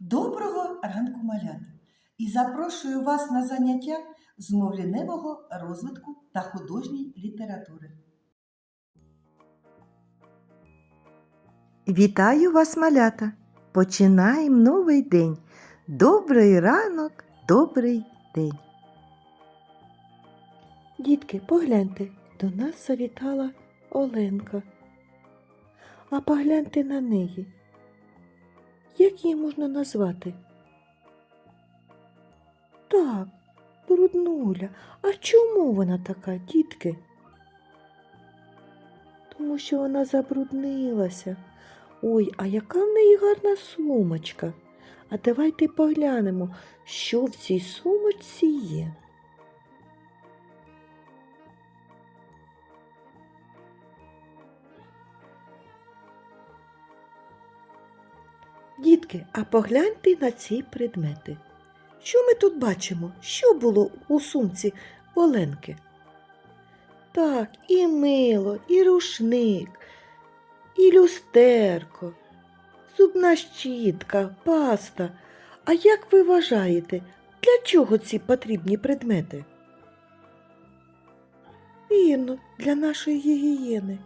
Доброго ранку, малята! І запрошую вас на заняття з мовліневого розвитку та художньої літератури. Вітаю вас, малята! Починаємо новий день. Добрий ранок, добрий день. Дітки, погляньте, до нас завітала Оленка. А погляньте на неї. Як її можна назвати? Так, бруднуля. А чому вона така, дітки? Тому що вона забруднилася. Ой, а яка в неї гарна сумочка. А давайте поглянемо, що в цій сумочці є. Дітки, а погляньте на ці предмети. Що ми тут бачимо? Що було у сумці Оленки? Так, і мило, і рушник, і люстерко, зубна щітка, паста. А як ви вважаєте, для чого ці потрібні предмети? Вірно, для нашої гігієни.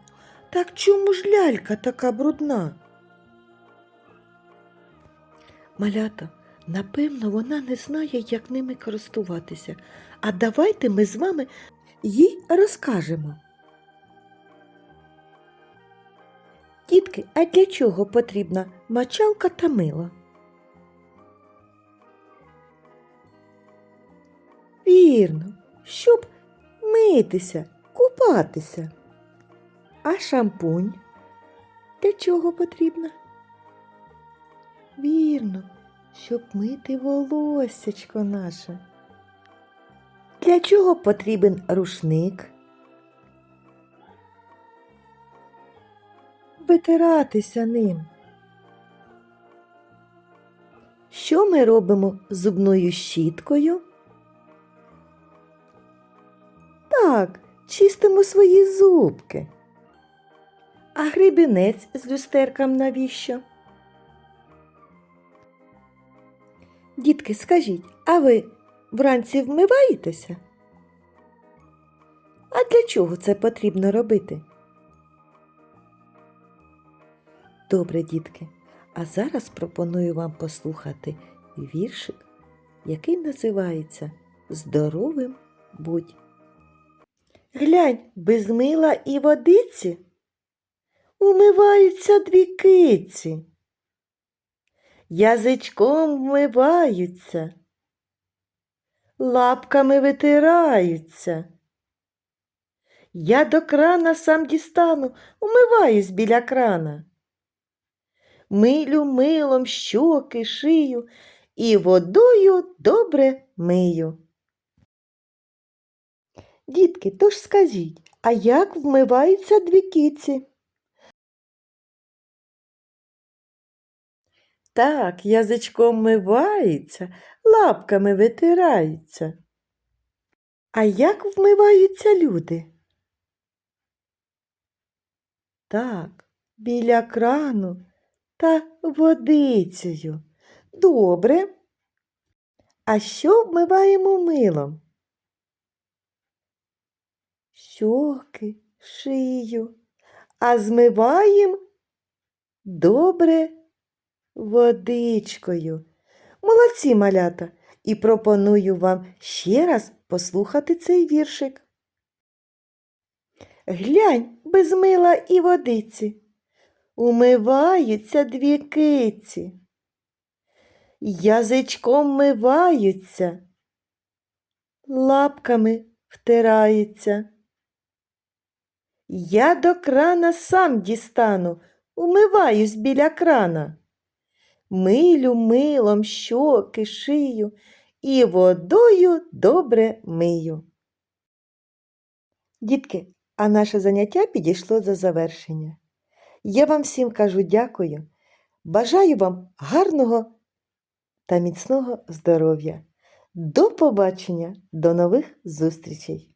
Так чому ж лялька така брудна? Малята, напевно, вона не знає, як ними користуватися. А давайте ми з вами їй розкажемо. Дітки, а для чого потрібна мочалка та мило? Вірно, щоб митися, купатися. А шампунь для чого потрібна? Вірно, щоб мити волоссячко наше. Для чого потрібен рушник? Витиратися ним. Що ми робимо зубною щіткою? Так, чистимо свої зубки. А грибінець з люстерком навіщо? Дітки, скажіть, а ви вранці вмиваєтеся? А для чого це потрібно робити? Добре, дітки, а зараз пропоную вам послухати віршик, який називається Здоровим будь. Глянь, без мила і водиці умиваються дві киці язичком вмиваються, лапками витираються. Я до крана сам дістану, умиваюсь біля крана. Милю милом щоки, шию і водою добре мию. Дітки, тож скажіть, а як вмиваються дві кіці? Так, язичком мивається, лапками витирається. А як вмиваються люди? Так, біля крану та водицею. Добре. А що вмиваємо милом? Щоки, шию, а змиваємо добре водичкою. Молодці малята, і пропоную вам ще раз послухати цей віршик. Глянь без мила і водиці, умиваються дві киці, язичком миваються, лапками втираються. Я до крана сам дістану, умиваюсь біля крана. Милю милом щоки, шию і водою добре мию. Дітки, а наше заняття підійшло до завершення. Я вам всім кажу дякую. Бажаю вам гарного та міцного здоров'я. До побачення, до нових зустрічей!